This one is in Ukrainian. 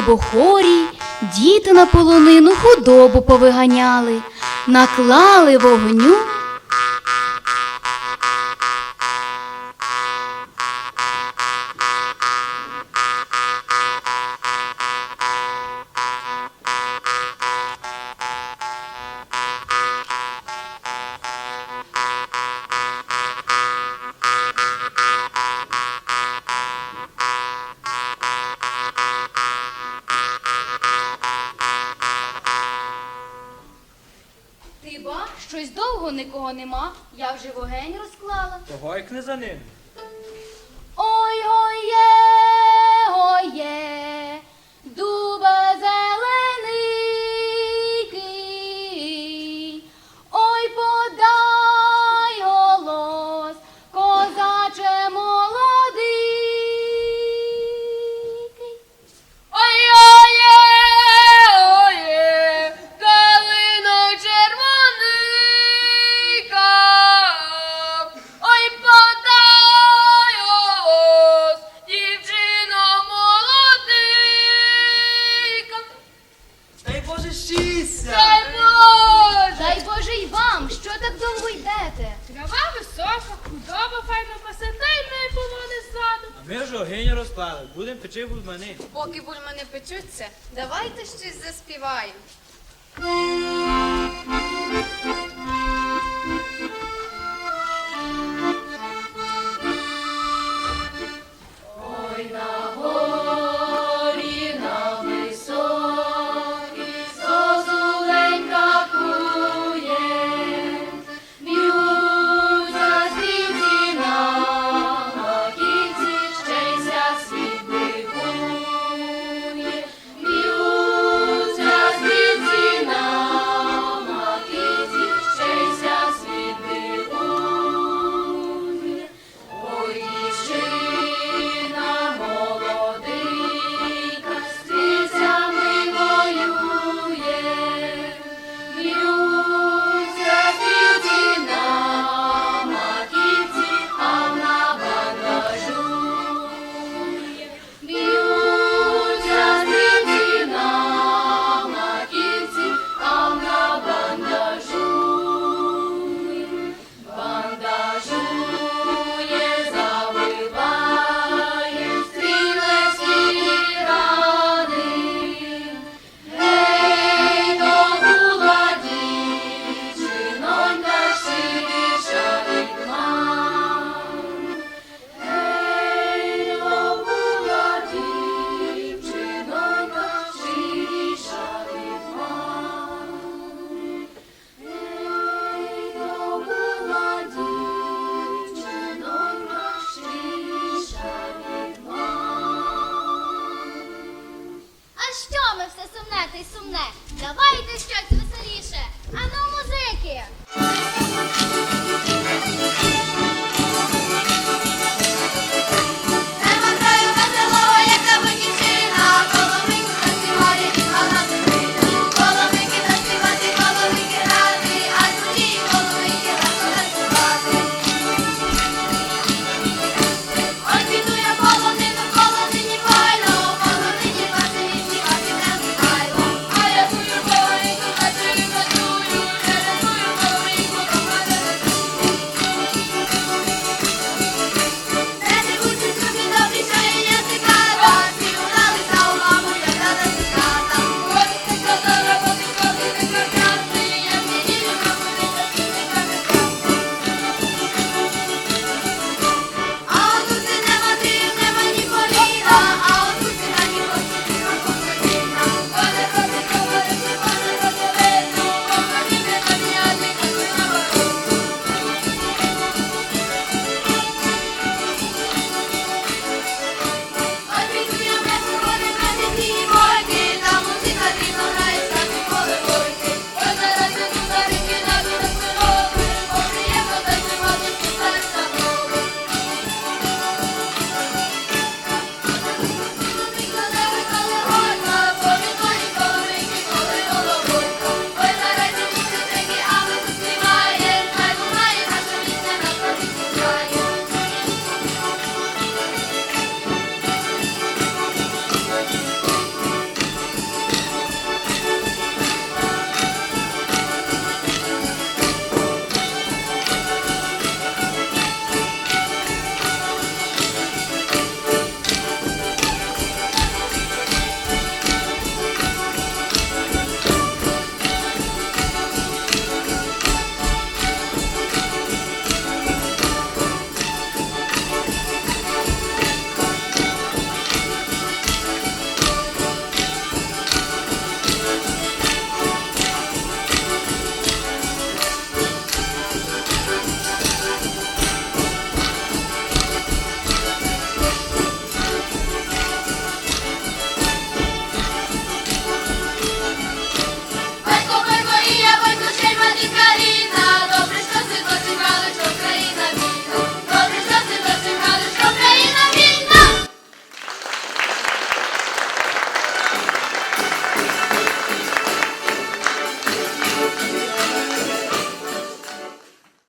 бо хорі, діти на полонину худобу повиганяли, наклали вогню. Щось довго нікого нема, я вже вогень розклала. Того й не за ним. Ой, оє, оє, висока, худоба файно пасе, та й ми полони саду. А ми вже огиню розпали, будемо печи бульмани. Поки бульмани печуться, давайте щось заспіваємо. сумне. Давайте щось веселіше. а Ану, музики!